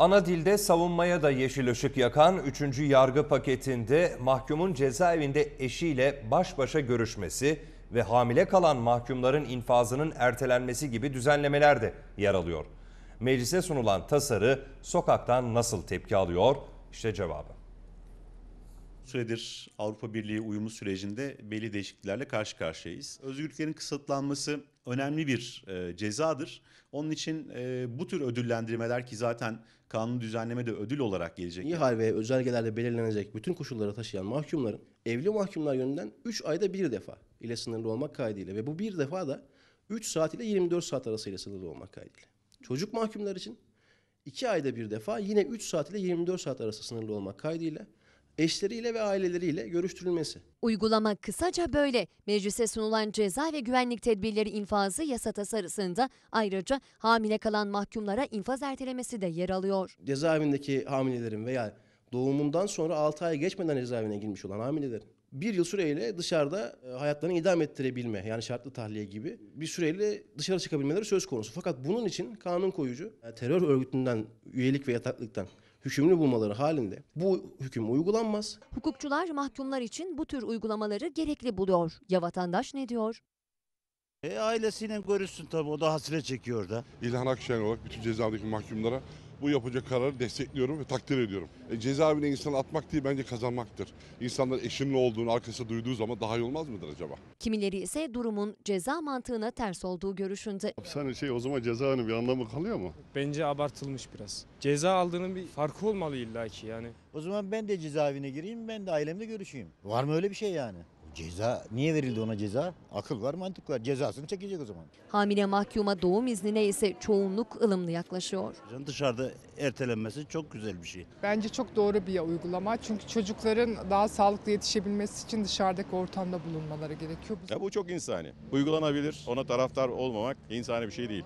Ana dilde savunmaya da yeşil ışık yakan 3. yargı paketinde mahkumun cezaevinde eşiyle baş başa görüşmesi ve hamile kalan mahkumların infazının ertelenmesi gibi düzenlemeler de yer alıyor. Meclise sunulan tasarı sokaktan nasıl tepki alıyor? İşte cevabı. Süredir Avrupa Birliği uyumu sürecinde belli değişikliklerle karşı karşıyayız. Özgürlüklerin kısıtlanması önemli bir e, cezadır. Onun için e, bu tür ödüllendirmeler ki zaten kanun düzenleme de ödül olarak gelecek. İhal ve özelgelerde belirlenecek bütün koşulları taşıyan mahkumların evli mahkumlar yönünden 3 ayda bir defa ile sınırlı olmak kaydıyla ve bu bir defa da 3 saat ile 24 saat arasıyla sınırlı olmak kaydıyla. Çocuk mahkumlar için 2 ayda bir defa yine 3 saat ile 24 saat arası sınırlı olmak kaydıyla eşleriyle ve aileleriyle görüştürülmesi. Uygulama kısaca böyle. Meclise sunulan ceza ve güvenlik tedbirleri infazı yasa tasarısında ayrıca hamile kalan mahkumlara infaz ertelemesi de yer alıyor. cezaevindeki hamilelerin veya doğumundan sonra 6 ay geçmeden cezaevine girmiş olan hamilelerin bir yıl süreyle dışarıda e, hayatlarını idam ettirebilme yani şartlı tahliye gibi bir süreyle dışarı çıkabilmeleri söz konusu. Fakat bunun için kanun koyucu e, terör örgütünden üyelik ve yataklıktan hükümlü bulmaları halinde bu hüküm uygulanmaz. Hukukçular mahkumlar için bu tür uygulamaları gerekli buluyor. Ya vatandaş ne diyor? E ailesiyle görüşsün tabii o da hasret çekiyor da. İlhan Akşener olarak bütün cezaevindeki mahkumlara bu yapacak kararı destekliyorum ve takdir ediyorum. E, cezaevine insanı atmak değil bence kazanmaktır. İnsanlar eşinin olduğunu arkasında duyduğu zaman daha iyi olmaz mıdır acaba? Kimileri ise durumun ceza mantığına ters olduğu görüşünde. Hapishane şey o zaman cezaevinin bir anlamı kalıyor mu? Bence abartılmış biraz. Ceza aldığının bir farkı olmalı illaki yani. O zaman ben de cezaevine gireyim ben de ailemle görüşeyim. Var mı öyle bir şey yani? Ceza niye verildi ona ceza? Akıl var mantık var cezasını çekecek o zaman. Hamile mahkuma doğum iznine ise çoğunluk ılımlı yaklaşıyor. Dışarıda ertelenmesi çok güzel bir şey. Bence çok doğru bir uygulama. Çünkü çocukların daha sağlıklı yetişebilmesi için dışarıdaki ortamda bulunmaları gerekiyor. Ya bu çok insani. Uygulanabilir. Ona taraftar olmamak insani bir şey değil.